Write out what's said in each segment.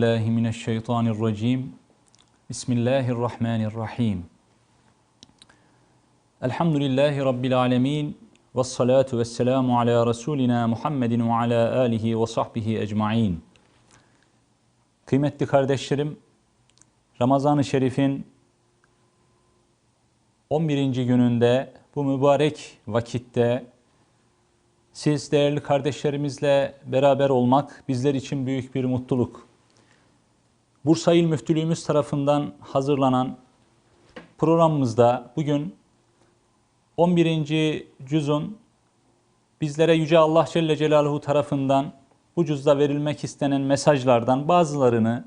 Billahi mineşşeytanirracim. Bismillahirrahmanirrahim. Elhamdülillahi rabbil alamin. Ves salatu vesselamu ala rasulina Muhammedin ve ala alihi ve sahbihi ecmaîn. Kıymetli kardeşlerim, Ramazan-ı Şerif'in 11. gününde bu mübarek vakitte siz değerli kardeşlerimizle beraber olmak bizler için büyük bir mutluluk. Bursa İl Müftülüğümüz tarafından hazırlanan programımızda bugün 11. cüzün bizlere Yüce Allah Celle Celaluhu tarafından bu cüzda verilmek istenen mesajlardan bazılarını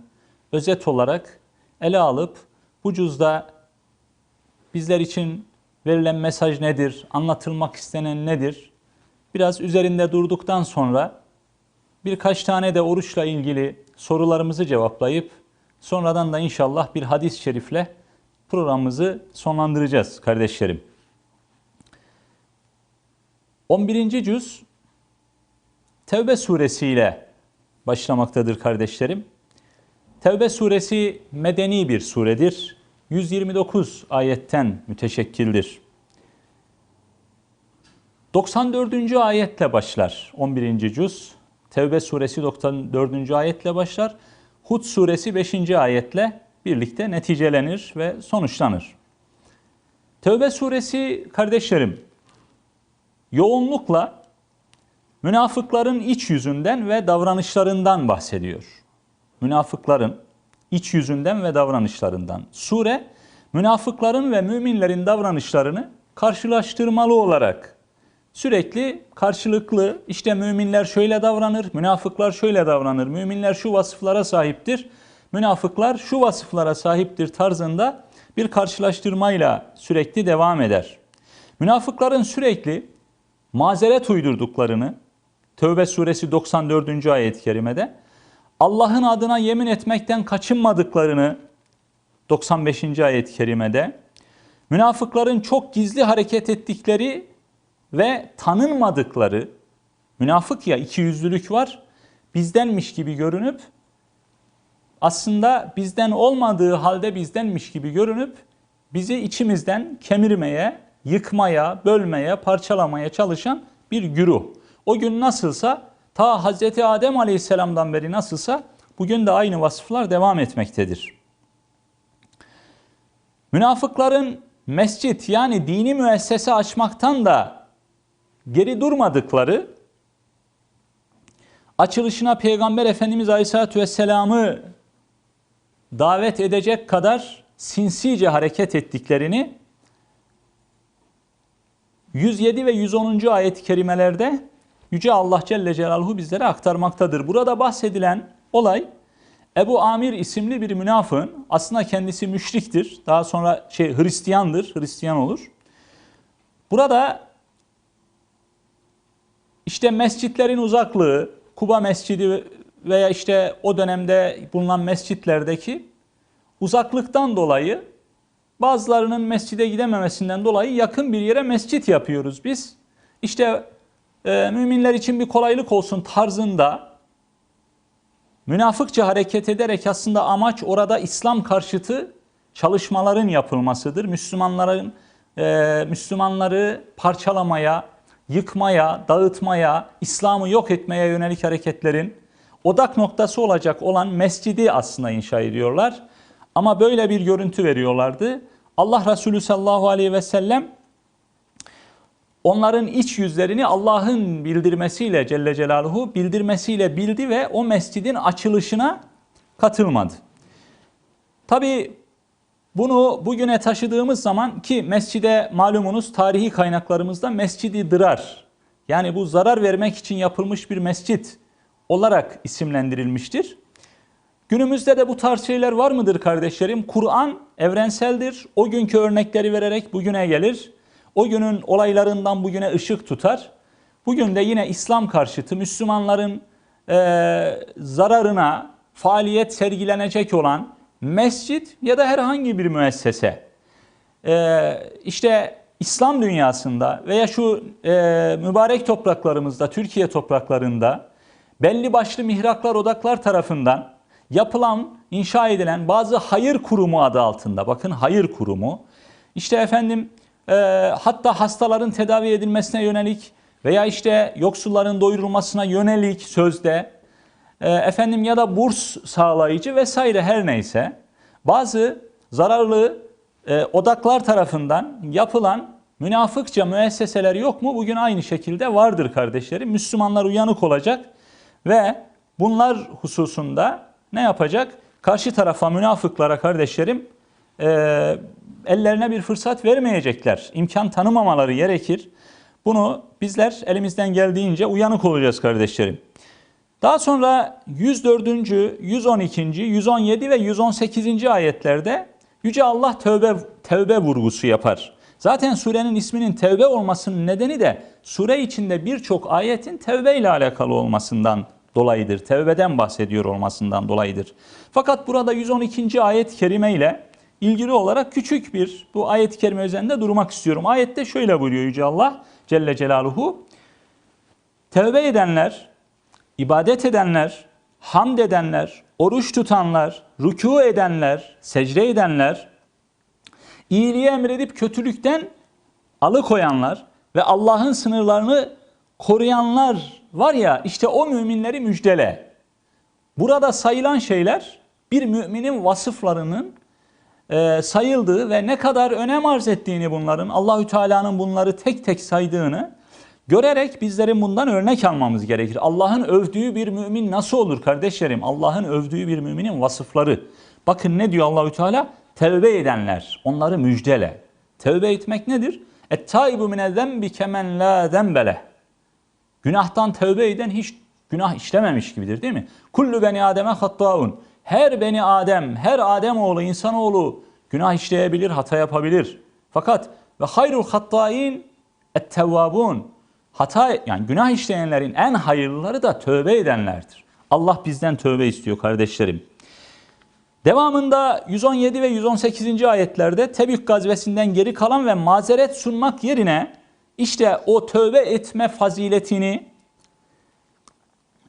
özet olarak ele alıp bu cüzda bizler için verilen mesaj nedir, anlatılmak istenen nedir? Biraz üzerinde durduktan sonra birkaç tane de oruçla ilgili sorularımızı cevaplayıp sonradan da inşallah bir hadis-i şerifle programımızı sonlandıracağız kardeşlerim. 11. cüz Tevbe suresiyle başlamaktadır kardeşlerim. Tevbe suresi medeni bir suredir. 129 ayetten müteşekkildir. 94. ayetle başlar 11. cüz. Tevbe suresi 94. ayetle başlar. Hud suresi 5. ayetle birlikte neticelenir ve sonuçlanır. Tevbe suresi kardeşlerim yoğunlukla münafıkların iç yüzünden ve davranışlarından bahsediyor. Münafıkların iç yüzünden ve davranışlarından. Sure münafıkların ve müminlerin davranışlarını karşılaştırmalı olarak sürekli karşılıklı işte müminler şöyle davranır, münafıklar şöyle davranır, müminler şu vasıflara sahiptir, münafıklar şu vasıflara sahiptir tarzında bir karşılaştırmayla sürekli devam eder. Münafıkların sürekli mazeret uydurduklarını Tövbe suresi 94. ayet-i kerimede Allah'ın adına yemin etmekten kaçınmadıklarını 95. ayet-i kerimede münafıkların çok gizli hareket ettikleri ve tanınmadıkları münafık ya iki yüzlülük var bizdenmiş gibi görünüp aslında bizden olmadığı halde bizdenmiş gibi görünüp bizi içimizden kemirmeye, yıkmaya, bölmeye, parçalamaya çalışan bir güruh. O gün nasılsa ta Hazreti Adem Aleyhisselam'dan beri nasılsa bugün de aynı vasıflar devam etmektedir. Münafıkların mescit yani dini müessese açmaktan da geri durmadıkları açılışına Peygamber Efendimiz Aleyhisselatü Vesselam'ı davet edecek kadar sinsice hareket ettiklerini 107 ve 110. ayet-i kerimelerde Yüce Allah Celle Celaluhu bizlere aktarmaktadır. Burada bahsedilen olay Ebu Amir isimli bir münafığın aslında kendisi müşriktir. Daha sonra şey Hristiyandır, Hristiyan olur. Burada işte mescitlerin uzaklığı, Kuba Mescidi veya işte o dönemde bulunan mescitlerdeki uzaklıktan dolayı bazılarının mescide gidememesinden dolayı yakın bir yere mescit yapıyoruz biz. İşte e, müminler için bir kolaylık olsun tarzında münafıkça hareket ederek aslında amaç orada İslam karşıtı çalışmaların yapılmasıdır. Müslümanların e, Müslümanları parçalamaya, yıkmaya, dağıtmaya, İslam'ı yok etmeye yönelik hareketlerin odak noktası olacak olan mescidi aslında inşa ediyorlar. Ama böyle bir görüntü veriyorlardı. Allah Resulü sallallahu aleyhi ve sellem onların iç yüzlerini Allah'ın bildirmesiyle Celle Celaluhu bildirmesiyle bildi ve o mescidin açılışına katılmadı. Tabi bunu bugüne taşıdığımız zaman ki mescide malumunuz tarihi kaynaklarımızda mescidi dırar yani bu zarar vermek için yapılmış bir mescit olarak isimlendirilmiştir. Günümüzde de bu tarz şeyler var mıdır kardeşlerim? Kur'an evrenseldir. O günkü örnekleri vererek bugüne gelir. O günün olaylarından bugüne ışık tutar. Bugün de yine İslam karşıtı Müslümanların e, zararına faaliyet sergilenecek olan mescit ya da herhangi bir müessese. E, işte İslam dünyasında veya şu e, mübarek topraklarımızda, Türkiye topraklarında belli başlı mihraklar, odaklar tarafından yapılan, inşa edilen bazı hayır kurumu adı altında. Bakın hayır kurumu. İşte efendim e, hatta hastaların tedavi edilmesine yönelik veya işte yoksulların doyurulmasına yönelik sözde efendim ya da burs sağlayıcı vesaire her neyse bazı zararlı e, odaklar tarafından yapılan münafıkça müesseseler yok mu? Bugün aynı şekilde vardır kardeşlerim. Müslümanlar uyanık olacak ve bunlar hususunda ne yapacak? Karşı tarafa münafıklara kardeşlerim e, ellerine bir fırsat vermeyecekler. İmkan tanımamaları gerekir. Bunu bizler elimizden geldiğince uyanık olacağız kardeşlerim. Daha sonra 104. 112. 117 ve 118. ayetlerde Yüce Allah tövbe, tövbe vurgusu yapar. Zaten surenin isminin tevbe olmasının nedeni de sure içinde birçok ayetin tevbe ile alakalı olmasından dolayıdır. Tevbeden bahsediyor olmasından dolayıdır. Fakat burada 112. ayet-i kerime ile ilgili olarak küçük bir bu ayet-i kerime üzerinde durmak istiyorum. Ayette şöyle buyuruyor Yüce Allah Celle Celaluhu. Tevbe edenler, ibadet edenler, hamd edenler, oruç tutanlar, rükû edenler, secde edenler, iyiliği emredip kötülükten alıkoyanlar ve Allah'ın sınırlarını koruyanlar var ya işte o müminleri müjdele. Burada sayılan şeyler bir müminin vasıflarının e, sayıldığı ve ne kadar önem arz ettiğini bunların Allahü Teala'nın bunları tek tek saydığını görerek bizlerin bundan örnek almamız gerekir. Allah'ın övdüğü bir mümin nasıl olur kardeşlerim? Allah'ın övdüğü bir müminin vasıfları. Bakın ne diyor Allahü Teala? Tevbe edenler, onları müjdele. Tevbe etmek nedir? Et-taibu mine zembi kemen la zembele. Günahtan tevbe eden hiç günah işlememiş gibidir değil mi? Kullu beni ademe hattaun. Her beni Adem, her Adem oğlu, insanoğlu günah işleyebilir, hata yapabilir. Fakat ve hayrul hattain et-tevvabun. Hata yani günah işleyenlerin en hayırlıları da tövbe edenlerdir. Allah bizden tövbe istiyor kardeşlerim. Devamında 117 ve 118. ayetlerde Tebük gazvesinden geri kalan ve mazeret sunmak yerine işte o tövbe etme faziletini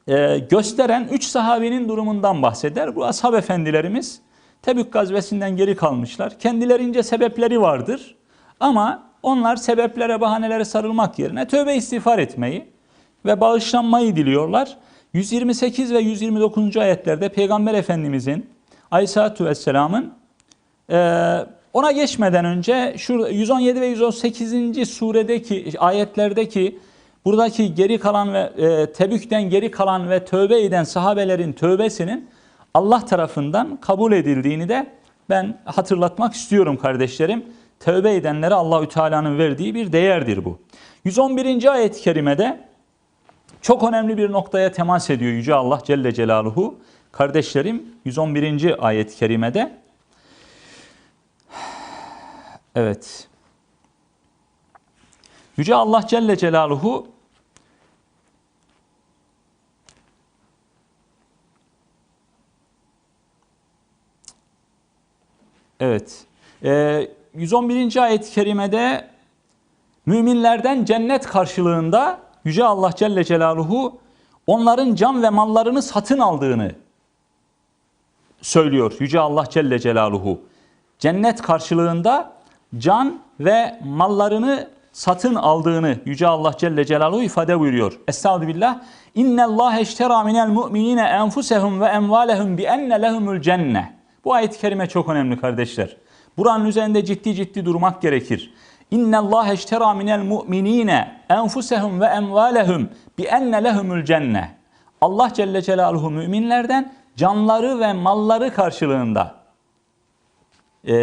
e, gösteren üç sahabinin durumundan bahseder. Bu ashab efendilerimiz Tebük gazvesinden geri kalmışlar. Kendilerince sebepleri vardır ama onlar sebeplere, bahanelere sarılmak yerine tövbe istiğfar etmeyi ve bağışlanmayı diliyorlar. 128 ve 129. ayetlerde Peygamber Efendimizin Aleyhisselatü Vesselam'ın e, ona geçmeden önce şu 117 ve 118. suredeki ayetlerdeki buradaki geri kalan ve e, Tebük'ten geri kalan ve tövbe eden sahabelerin tövbesinin Allah tarafından kabul edildiğini de ben hatırlatmak istiyorum kardeşlerim. Tövbe edenlere Allahü Teala'nın verdiği bir değerdir bu. 111. ayet-i kerimede çok önemli bir noktaya temas ediyor Yüce Allah Celle Celaluhu. Kardeşlerim 111. ayet-i kerimede Evet. Yüce Allah Celle Celaluhu Evet. Ee, 111. ayet-i kerimede müminlerden cennet karşılığında Yüce Allah Celle Celaluhu onların can ve mallarını satın aldığını söylüyor Yüce Allah Celle Celaluhu. Cennet karşılığında can ve mallarını satın aldığını Yüce Allah Celle Celaluhu ifade buyuruyor. Estağfirullah. İnne Allah eştera minel mu'minine enfusehum ve emvalehum bi enne lehumul cenne. Bu ayet-i kerime çok önemli kardeşler. Buranın üzerinde ciddi ciddi durmak gerekir. İnne Allah eştera minel mu'minine enfusehum ve emvalehum bi enne lehumul cenne. Allah Celle Celaluhu müminlerden canları ve malları karşılığında e,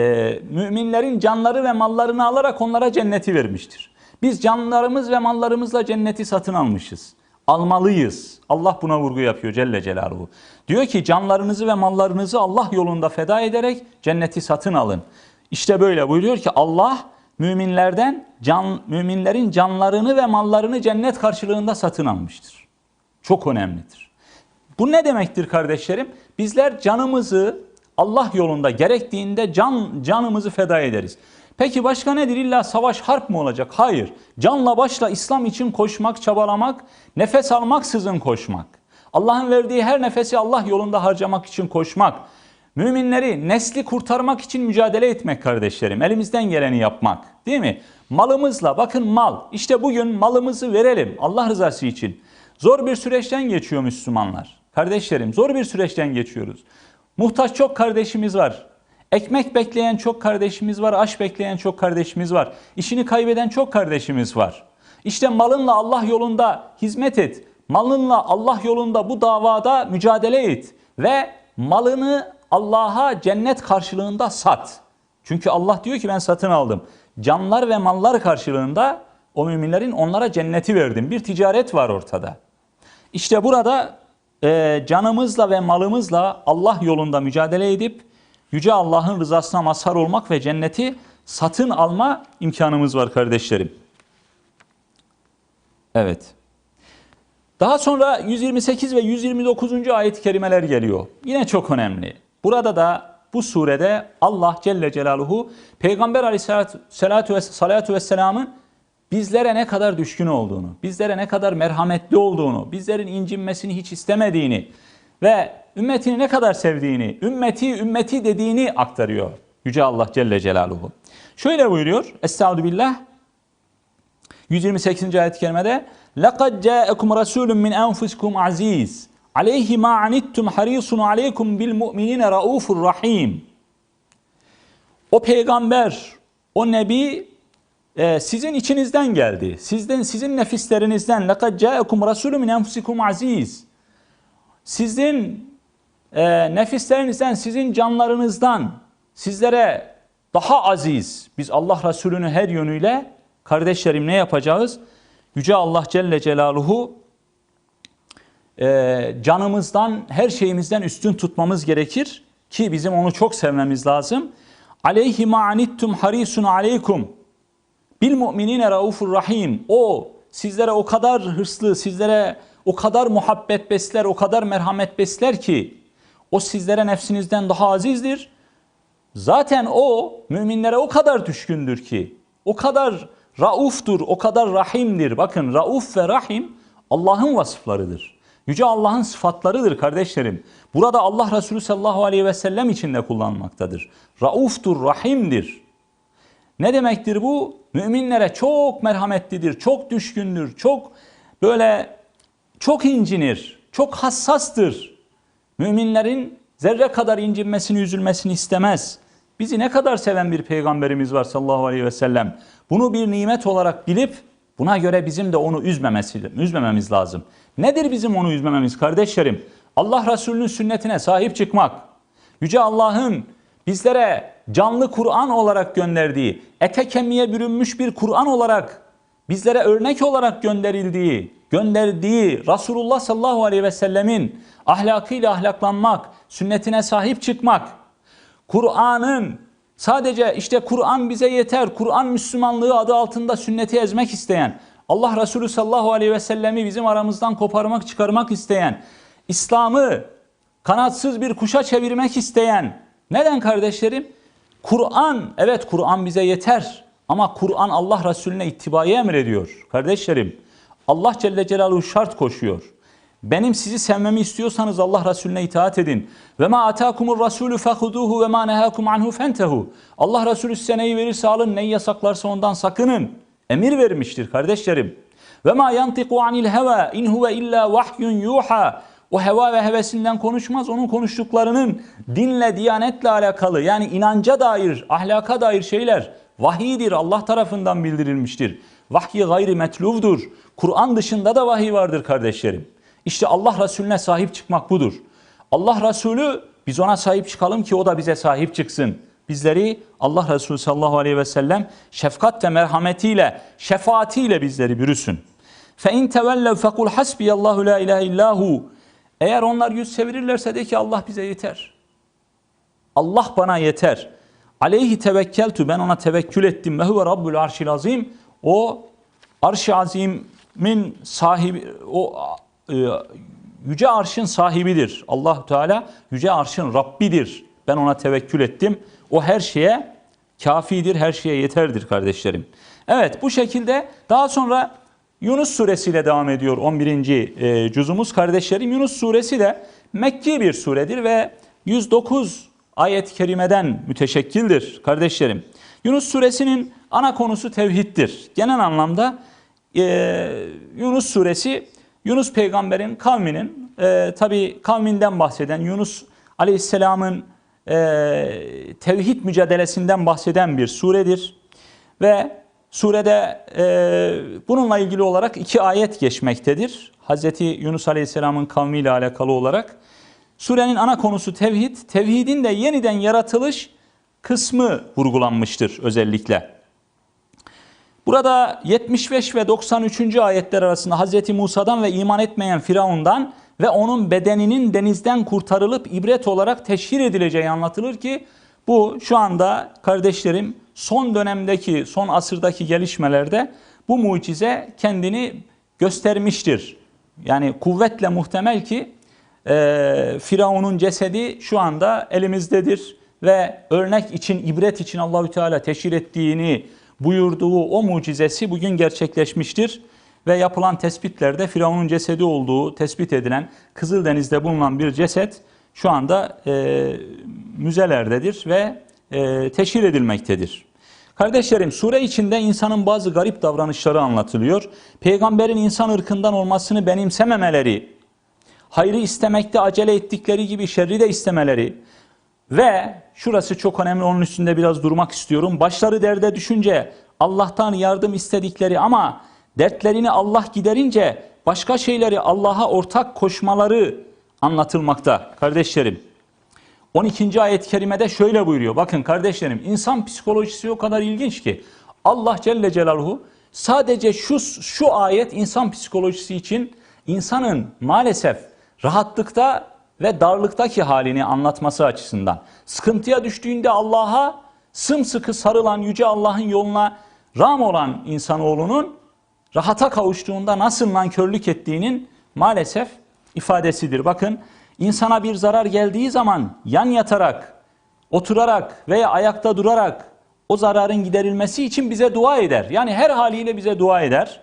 müminlerin canları ve mallarını alarak onlara cenneti vermiştir. Biz canlarımız ve mallarımızla cenneti satın almışız. Almalıyız. Allah buna vurgu yapıyor Celle Celaluhu. Diyor ki canlarınızı ve mallarınızı Allah yolunda feda ederek cenneti satın alın. İşte böyle buyuruyor ki Allah müminlerden can müminlerin canlarını ve mallarını cennet karşılığında satın almıştır. Çok önemlidir. Bu ne demektir kardeşlerim? Bizler canımızı Allah yolunda gerektiğinde can canımızı feda ederiz. Peki başka nedir? İlla savaş harp mı olacak? Hayır. Canla başla İslam için koşmak, çabalamak, nefes almaksızın koşmak. Allah'ın verdiği her nefesi Allah yolunda harcamak için koşmak. Müminleri nesli kurtarmak için mücadele etmek kardeşlerim. Elimizden geleni yapmak. Değil mi? Malımızla bakın mal. İşte bugün malımızı verelim Allah rızası için. Zor bir süreçten geçiyor Müslümanlar. Kardeşlerim zor bir süreçten geçiyoruz. Muhtaç çok kardeşimiz var. Ekmek bekleyen çok kardeşimiz var, aş bekleyen çok kardeşimiz var. İşini kaybeden çok kardeşimiz var. İşte malınla Allah yolunda hizmet et. Malınla Allah yolunda bu davada mücadele et. Ve malını Allah'a cennet karşılığında sat. Çünkü Allah diyor ki ben satın aldım. Canlar ve mallar karşılığında o müminlerin onlara cenneti verdim. Bir ticaret var ortada. İşte burada e, canımızla ve malımızla Allah yolunda mücadele edip Yüce Allah'ın rızasına mazhar olmak ve cenneti satın alma imkanımız var kardeşlerim. Evet. Daha sonra 128 ve 129. ayet-i kerimeler geliyor. Yine çok önemli. Burada da bu surede Allah Celle Celaluhu Peygamber Aleyhisselatü Vesselam'ın bizlere ne kadar düşkün olduğunu, bizlere ne kadar merhametli olduğunu, bizlerin incinmesini hiç istemediğini ve ümmetini ne kadar sevdiğini, ümmeti ümmeti dediğini aktarıyor Yüce Allah Celle Celaluhu. Şöyle buyuruyor. Estaizu billah. 128. ayet-i kerimede لَقَدْ جَاءَكُمْ رَسُولٌ مِّنْ أَنْفُسِكُمْ عَز۪يزٌ عَلَيْهِ مَا عَنِتْتُمْ حَر۪يصٌ عَلَيْكُمْ بِالْمُؤْمِنِينَ رَؤُوفٌ رَح۪يمٌ O peygamber, o nebi e, sizin içinizden geldi. Sizden, sizin nefislerinizden لَقَدْ جَاءَكُمْ رَسُولٌ مِّنْ أَنْفُسِكُمْ عَز۪يزٌ Sizin e, nefislerinizden, sizin canlarınızdan sizlere daha aziz, biz Allah Resulü'nü her yönüyle kardeşlerim ne yapacağız? Yüce Allah Celle Celaluhu e, canımızdan, her şeyimizden üstün tutmamız gerekir ki bizim onu çok sevmemiz lazım. Aleyhi ma anittum harisun aleykum bil mu'minine raufur rahim. O sizlere o kadar hırslı, sizlere o kadar muhabbet besler, o kadar merhamet besler ki o sizlere nefsinizden daha azizdir. Zaten o müminlere o kadar düşkündür ki, o kadar rauftur, o kadar rahimdir. Bakın rauf ve rahim Allah'ın vasıflarıdır. Yüce Allah'ın sıfatlarıdır kardeşlerim. Burada Allah Resulü sallallahu aleyhi ve sellem için de kullanmaktadır. Rauftur, rahimdir. Ne demektir bu? Müminlere çok merhametlidir, çok düşkündür, çok böyle çok incinir, çok hassastır. Müminlerin zerre kadar incinmesini, üzülmesini istemez. Bizi ne kadar seven bir peygamberimiz var sallallahu aleyhi ve sellem. Bunu bir nimet olarak bilip buna göre bizim de onu üzmemesi, üzmememiz lazım. Nedir bizim onu üzmememiz kardeşlerim? Allah Resulü'nün sünnetine sahip çıkmak. Yüce Allah'ın bizlere canlı Kur'an olarak gönderdiği, ete kemiğe bürünmüş bir Kur'an olarak bizlere örnek olarak gönderildiği, gönderdiği Resulullah sallallahu aleyhi ve sellemin ahlakıyla ahlaklanmak, sünnetine sahip çıkmak, Kur'an'ın sadece işte Kur'an bize yeter, Kur'an Müslümanlığı adı altında sünneti ezmek isteyen, Allah Resulü sallallahu aleyhi ve sellemi bizim aramızdan koparmak, çıkarmak isteyen, İslam'ı kanatsız bir kuşa çevirmek isteyen, neden kardeşlerim? Kur'an, evet Kur'an bize yeter ama Kur'an Allah Resulüne ittibayı emrediyor. Kardeşlerim, Allah Celle Celaluhu şart koşuyor. Benim sizi sevmemi istiyorsanız Allah Resulüne itaat edin. Ve ma atakumur rasulü fehuduhu ve ma nehakum anhu fentehu. Allah Resulü size neyi verirse alın, neyi yasaklarsa ondan sakının. Emir vermiştir kardeşlerim. Ve ma yantiku anil heva in huve illa vahyun yuha. O heva ve hevesinden konuşmaz. Onun konuştuklarının dinle, diyanetle alakalı yani inanca dair, ahlaka dair şeyler vahidir. Allah tarafından bildirilmiştir. Vahyi gayri metluvdur. Kur'an dışında da vahiy vardır kardeşlerim. İşte Allah Resulüne sahip çıkmak budur. Allah Resulü biz ona sahip çıkalım ki o da bize sahip çıksın. Bizleri Allah Resulü sallallahu aleyhi ve sellem şefkat ve merhametiyle, şefaatiyle bizleri bürüsün. فَاِنْ تَوَلَّوْ فَقُلْ حَسْبِيَ اللّٰهُ لَا اِلَٰهِ اِلَّهُ Eğer onlar yüz çevirirlerse de ki Allah bize yeter. Allah bana yeter. Aleyhi tevekkeltu ben ona tevekkül ettim. Ve huve rabbul arşil azim. O arş-ı azimin sahibi, o e, yüce arşın sahibidir. allah Teala yüce arşın Rabbidir. Ben ona tevekkül ettim. O her şeye kafidir, her şeye yeterdir kardeşlerim. Evet bu şekilde daha sonra Yunus suresiyle devam ediyor 11. e, cüzumuz kardeşlerim. Yunus suresi de Mekki bir suredir ve 109 ayet-i kerimeden müteşekkildir kardeşlerim. Yunus suresinin ana konusu tevhiddir. Genel anlamda e, Yunus suresi Yunus peygamberin kavminin e, tabi kavminden bahseden Yunus aleyhisselamın e, tevhid mücadelesinden bahseden bir suredir. Ve surede e, bununla ilgili olarak iki ayet geçmektedir. Hazreti Yunus aleyhisselamın kavmiyle alakalı olarak. Surenin ana konusu tevhid. Tevhidin de yeniden yaratılış kısmı vurgulanmıştır özellikle. Burada 75 ve 93. ayetler arasında Hz. Musa'dan ve iman etmeyen Firavun'dan ve onun bedeninin denizden kurtarılıp ibret olarak teşhir edileceği anlatılır ki bu şu anda kardeşlerim son dönemdeki, son asırdaki gelişmelerde bu mucize kendini göstermiştir. Yani kuvvetle muhtemel ki e, Firavun'un cesedi şu anda elimizdedir ve örnek için, ibret için Allahü Teala teşhir ettiğini buyurduğu o mucizesi bugün gerçekleşmiştir. Ve yapılan tespitlerde Firavun'un cesedi olduğu tespit edilen Kızıldeniz'de bulunan bir ceset şu anda e, müzelerdedir ve e, teşhir edilmektedir. Kardeşlerim sure içinde insanın bazı garip davranışları anlatılıyor. Peygamberin insan ırkından olmasını benimsememeleri, hayrı istemekte acele ettikleri gibi şerri de istemeleri ve şurası çok önemli onun üstünde biraz durmak istiyorum. Başları derde düşünce Allah'tan yardım istedikleri ama dertlerini Allah giderince başka şeyleri Allah'a ortak koşmaları anlatılmakta kardeşlerim. 12. ayet-i kerimede şöyle buyuruyor. Bakın kardeşlerim insan psikolojisi o kadar ilginç ki Allah Celle Celaluhu sadece şu, şu ayet insan psikolojisi için insanın maalesef rahatlıkta ve darlıktaki halini anlatması açısından. Sıkıntıya düştüğünde Allah'a sımsıkı sarılan yüce Allah'ın yoluna ram olan insanoğlunun rahata kavuştuğunda nasıl nankörlük ettiğinin maalesef ifadesidir. Bakın insana bir zarar geldiği zaman yan yatarak, oturarak veya ayakta durarak o zararın giderilmesi için bize dua eder. Yani her haliyle bize dua eder.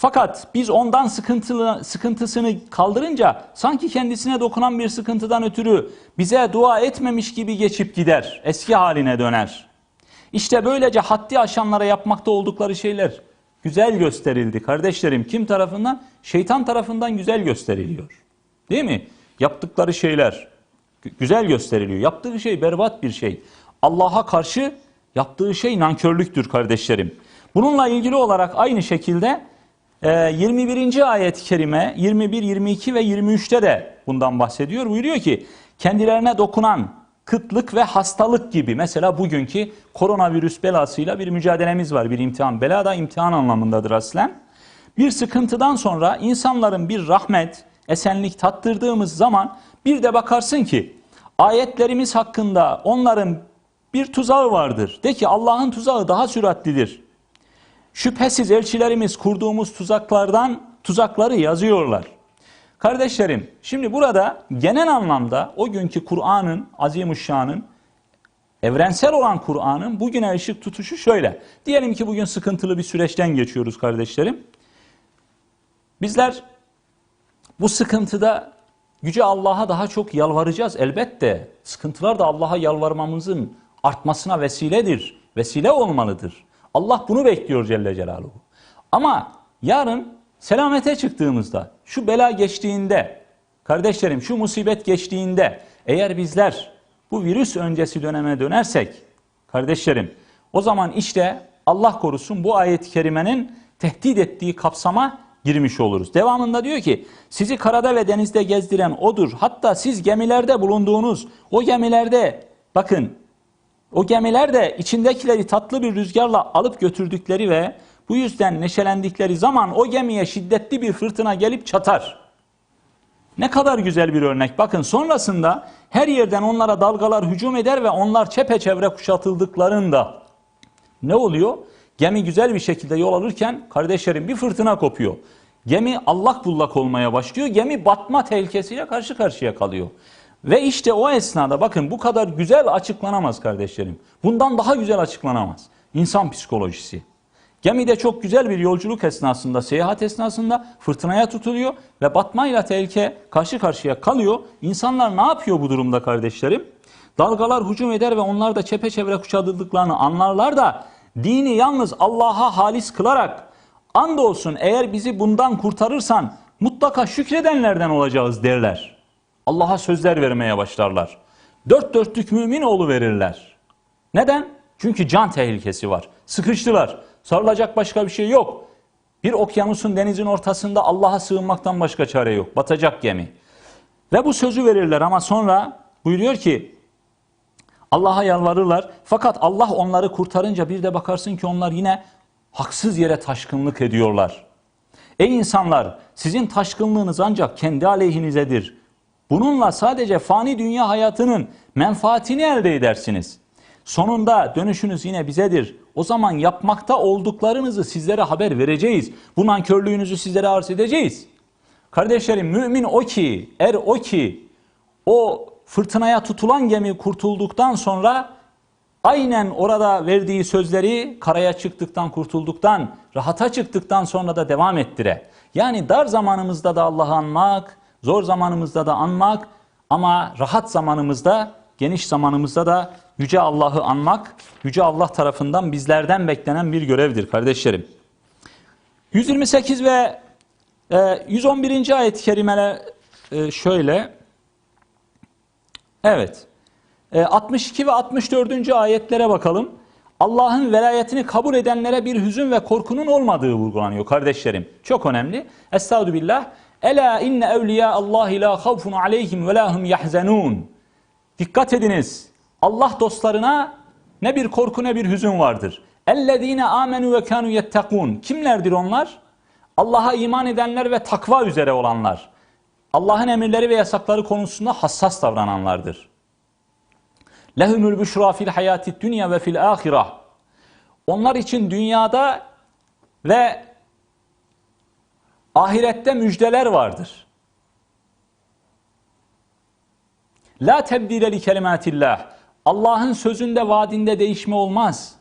Fakat biz ondan sıkıntılı, sıkıntısını kaldırınca sanki kendisine dokunan bir sıkıntıdan ötürü bize dua etmemiş gibi geçip gider. Eski haline döner. İşte böylece haddi aşanlara yapmakta oldukları şeyler güzel gösterildi kardeşlerim. Kim tarafından? Şeytan tarafından güzel gösteriliyor. Değil mi? Yaptıkları şeyler güzel gösteriliyor. Yaptığı şey berbat bir şey. Allah'a karşı yaptığı şey nankörlüktür kardeşlerim. Bununla ilgili olarak aynı şekilde 21. Ee, ayet-i kerime 21, 22 ve 23'te de bundan bahsediyor. Buyuruyor ki kendilerine dokunan kıtlık ve hastalık gibi mesela bugünkü koronavirüs belasıyla bir mücadelemiz var. Bir imtihan. Bela da imtihan anlamındadır aslen. Bir sıkıntıdan sonra insanların bir rahmet, esenlik tattırdığımız zaman bir de bakarsın ki ayetlerimiz hakkında onların bir tuzağı vardır. De ki Allah'ın tuzağı daha süratlidir. Şüphesiz elçilerimiz kurduğumuz tuzaklardan tuzakları yazıyorlar. Kardeşlerim şimdi burada genel anlamda o günkü Kur'an'ın, Azimuşşan'ın, evrensel olan Kur'an'ın bugüne ışık tutuşu şöyle. Diyelim ki bugün sıkıntılı bir süreçten geçiyoruz kardeşlerim. Bizler bu sıkıntıda Yüce Allah'a daha çok yalvaracağız elbette. Sıkıntılar da Allah'a yalvarmamızın artmasına vesiledir. Vesile olmalıdır. Allah bunu bekliyor Celle Celaluhu. Ama yarın selamete çıktığımızda, şu bela geçtiğinde, kardeşlerim şu musibet geçtiğinde eğer bizler bu virüs öncesi döneme dönersek, kardeşlerim o zaman işte Allah korusun bu ayet-i kerimenin tehdit ettiği kapsama girmiş oluruz. Devamında diyor ki sizi karada ve denizde gezdiren odur. Hatta siz gemilerde bulunduğunuz o gemilerde bakın o gemiler de içindekileri tatlı bir rüzgarla alıp götürdükleri ve bu yüzden neşelendikleri zaman o gemiye şiddetli bir fırtına gelip çatar. Ne kadar güzel bir örnek. Bakın sonrasında her yerden onlara dalgalar hücum eder ve onlar çepeçevre kuşatıldıklarında ne oluyor? Gemi güzel bir şekilde yol alırken kardeşlerim bir fırtına kopuyor. Gemi allak bullak olmaya başlıyor. Gemi batma tehlikesiyle karşı karşıya kalıyor. Ve işte o esnada bakın bu kadar güzel açıklanamaz kardeşlerim. Bundan daha güzel açıklanamaz. İnsan psikolojisi. Gemide çok güzel bir yolculuk esnasında, seyahat esnasında fırtınaya tutuluyor ve batmayla tehlike karşı karşıya kalıyor. İnsanlar ne yapıyor bu durumda kardeşlerim? Dalgalar hücum eder ve onlar da çepeçevre kuşatıldıklarını anlarlar da dini yalnız Allah'a halis kılarak andolsun eğer bizi bundan kurtarırsan mutlaka şükredenlerden olacağız derler. Allah'a sözler vermeye başlarlar. Dört dörtlük mümin oğlu verirler. Neden? Çünkü can tehlikesi var. Sıkıştılar. Sarılacak başka bir şey yok. Bir okyanusun denizin ortasında Allah'a sığınmaktan başka çare yok. Batacak gemi. Ve bu sözü verirler ama sonra buyuruyor ki Allah'a yalvarırlar. Fakat Allah onları kurtarınca bir de bakarsın ki onlar yine haksız yere taşkınlık ediyorlar. Ey insanlar sizin taşkınlığınız ancak kendi aleyhinizedir. Bununla sadece fani dünya hayatının menfaatini elde edersiniz. Sonunda dönüşünüz yine bizedir. O zaman yapmakta olduklarınızı sizlere haber vereceğiz. Bu nankörlüğünüzü sizlere arz edeceğiz. Kardeşlerim mümin o ki, er o ki o fırtınaya tutulan gemi kurtulduktan sonra aynen orada verdiği sözleri karaya çıktıktan, kurtulduktan, rahata çıktıktan sonra da devam ettire. Yani dar zamanımızda da Allah'ı anmak, zor zamanımızda da anmak ama rahat zamanımızda, geniş zamanımızda da Yüce Allah'ı anmak, Yüce Allah tarafından bizlerden beklenen bir görevdir kardeşlerim. 128 ve e, 111. ayet-i kerimeler e, şöyle. Evet. E, 62 ve 64. ayetlere bakalım. Allah'ın velayetini kabul edenlere bir hüzün ve korkunun olmadığı vurgulanıyor kardeşlerim. Çok önemli. Estağdu billah. Ela inne evliya Allahi la havfun aleyhim ve lahum yahzenun. Dikkat ediniz. Allah dostlarına ne bir korku ne bir hüzün vardır. Ellezine amenu ve kanu yettekun. Kimlerdir onlar? Allah'a iman edenler ve takva üzere olanlar. Allah'ın emirleri ve yasakları konusunda hassas davrananlardır. Lehumul büşra fil hayati dünya ve fil ahireh. Onlar için dünyada ve ahirette müjdeler vardır. La tebdile li kelimatillah. Allah'ın sözünde vaadinde değişme olmaz.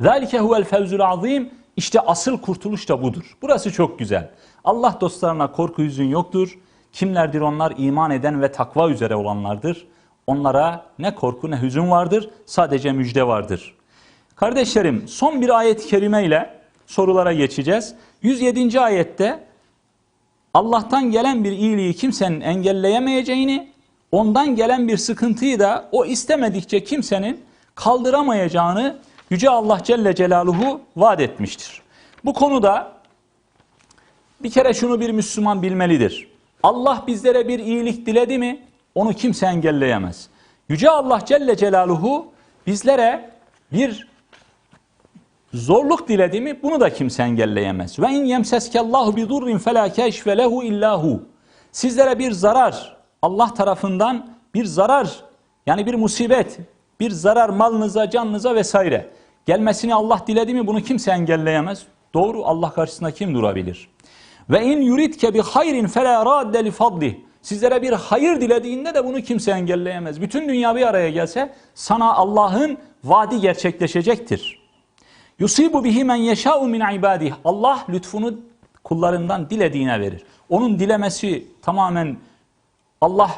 Zalike huvel fevzul azim. İşte asıl kurtuluş da budur. Burası çok güzel. Allah dostlarına korku hüzün yoktur. Kimlerdir onlar? İman eden ve takva üzere olanlardır. Onlara ne korku ne hüzün vardır. Sadece müjde vardır. Kardeşlerim son bir ayet-i kerime ile sorulara geçeceğiz. 107. ayette Allah'tan gelen bir iyiliği kimsenin engelleyemeyeceğini, ondan gelen bir sıkıntıyı da o istemedikçe kimsenin kaldıramayacağını Yüce Allah Celle Celaluhu vaat etmiştir. Bu konuda bir kere şunu bir Müslüman bilmelidir. Allah bizlere bir iyilik diledi mi onu kimse engelleyemez. Yüce Allah Celle Celaluhu bizlere bir zorluk diledi mi bunu da kimse engelleyemez. Ve in yemseskallahu bi durrin fela keşfe lehu illahu. Sizlere bir zarar Allah tarafından bir zarar yani bir musibet, bir zarar malınıza, canınıza vesaire gelmesini Allah diledi mi bunu kimse engelleyemez. Doğru Allah karşısında kim durabilir? Ve in yuridke bi hayrin fela radde li fadlih. Sizlere bir hayır dilediğinde de bunu kimse engelleyemez. Bütün dünya bir araya gelse sana Allah'ın vaadi gerçekleşecektir. Yusibu bihi men yeşâ'u min ibadih. Allah lütfunu kullarından dilediğine verir. Onun dilemesi tamamen Allah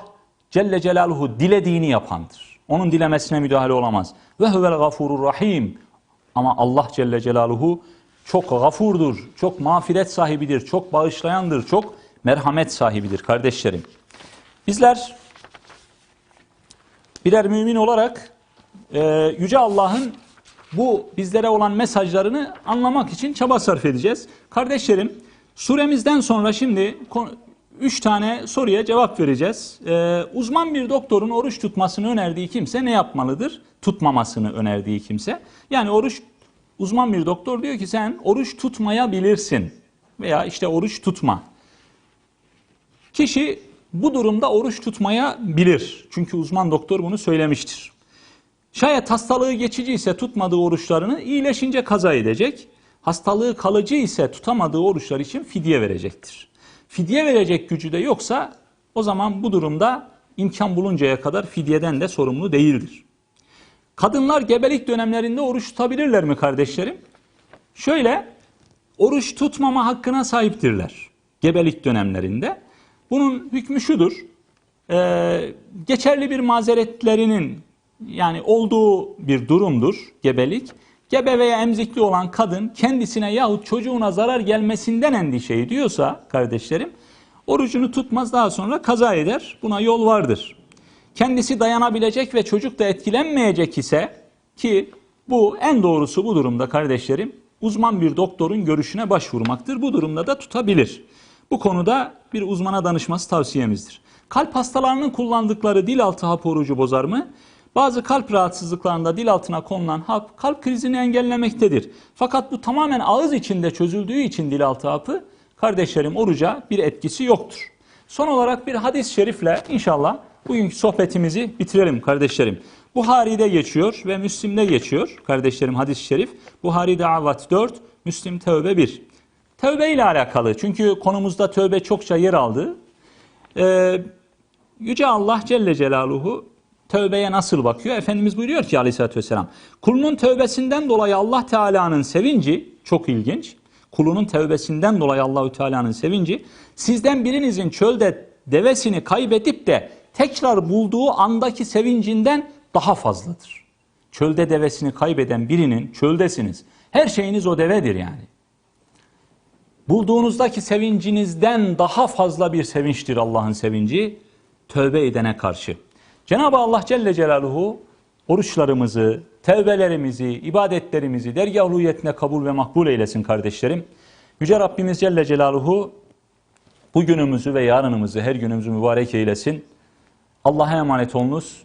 Celle Celaluhu dilediğini yapandır. Onun dilemesine müdahale olamaz. Ve huvel gafurur rahim. Ama Allah Celle Celaluhu çok gafurdur, çok mağfiret sahibidir, çok bağışlayandır, çok merhamet sahibidir kardeşlerim. Bizler birer mümin olarak e, Yüce Allah'ın bu bizlere olan mesajlarını anlamak için çaba sarf edeceğiz. Kardeşlerim suremizden sonra şimdi üç tane soruya cevap vereceğiz. Ee, uzman bir doktorun oruç tutmasını önerdiği kimse ne yapmalıdır? Tutmamasını önerdiği kimse. Yani oruç uzman bir doktor diyor ki sen oruç tutmayabilirsin veya işte oruç tutma. Kişi bu durumda oruç tutmaya bilir. Çünkü uzman doktor bunu söylemiştir. Şayet hastalığı geçici ise tutmadığı oruçlarını iyileşince kaza edecek. Hastalığı kalıcı ise tutamadığı oruçlar için fidye verecektir. Fidye verecek gücü de yoksa o zaman bu durumda imkan buluncaya kadar fidyeden de sorumlu değildir. Kadınlar gebelik dönemlerinde oruç tutabilirler mi kardeşlerim? Şöyle oruç tutmama hakkına sahiptirler gebelik dönemlerinde. Bunun hükmü şudur. Ee, geçerli bir mazeretlerinin yani olduğu bir durumdur gebelik. Gebe veya emzikli olan kadın kendisine yahut çocuğuna zarar gelmesinden endişe ediyorsa kardeşlerim orucunu tutmaz daha sonra kaza eder. Buna yol vardır. Kendisi dayanabilecek ve çocuk da etkilenmeyecek ise ki bu en doğrusu bu durumda kardeşlerim uzman bir doktorun görüşüne başvurmaktır. Bu durumda da tutabilir. Bu konuda bir uzmana danışması tavsiyemizdir. Kalp hastalarının kullandıkları dil altı hap orucu bozar mı? Bazı kalp rahatsızlıklarında dil altına konulan hap kalp krizini engellemektedir. Fakat bu tamamen ağız içinde çözüldüğü için dil altı hapı kardeşlerim oruca bir etkisi yoktur. Son olarak bir hadis-i şerifle inşallah bugünkü sohbetimizi bitirelim kardeşlerim. Buhari'de geçiyor ve Müslim'de geçiyor kardeşlerim hadis-i şerif. Buhari'de Avat 4, Müslim Tevbe 1. Tövbe ile alakalı çünkü konumuzda tövbe çokça yer aldı. Ee, Yüce Allah Celle Celaluhu tövbeye nasıl bakıyor? Efendimiz buyuruyor ki aleyhissalatü vesselam. Kulunun tövbesinden dolayı Allah Teala'nın sevinci çok ilginç. Kulunun tövbesinden dolayı Allahü Teala'nın sevinci sizden birinizin çölde devesini kaybedip de tekrar bulduğu andaki sevincinden daha fazladır. Çölde devesini kaybeden birinin çöldesiniz. Her şeyiniz o devedir yani. Bulduğunuzdaki sevincinizden daha fazla bir sevinçtir Allah'ın sevinci tövbe edene karşı. Cenab-ı Allah Celle Celaluhu oruçlarımızı, tevbelerimizi, ibadetlerimizi uluyetine kabul ve makbul eylesin kardeşlerim. Yüce Rabbimiz Celle Celaluhu bugünümüzü ve yarınımızı her günümüzü mübarek eylesin. Allah'a emanet olunuz.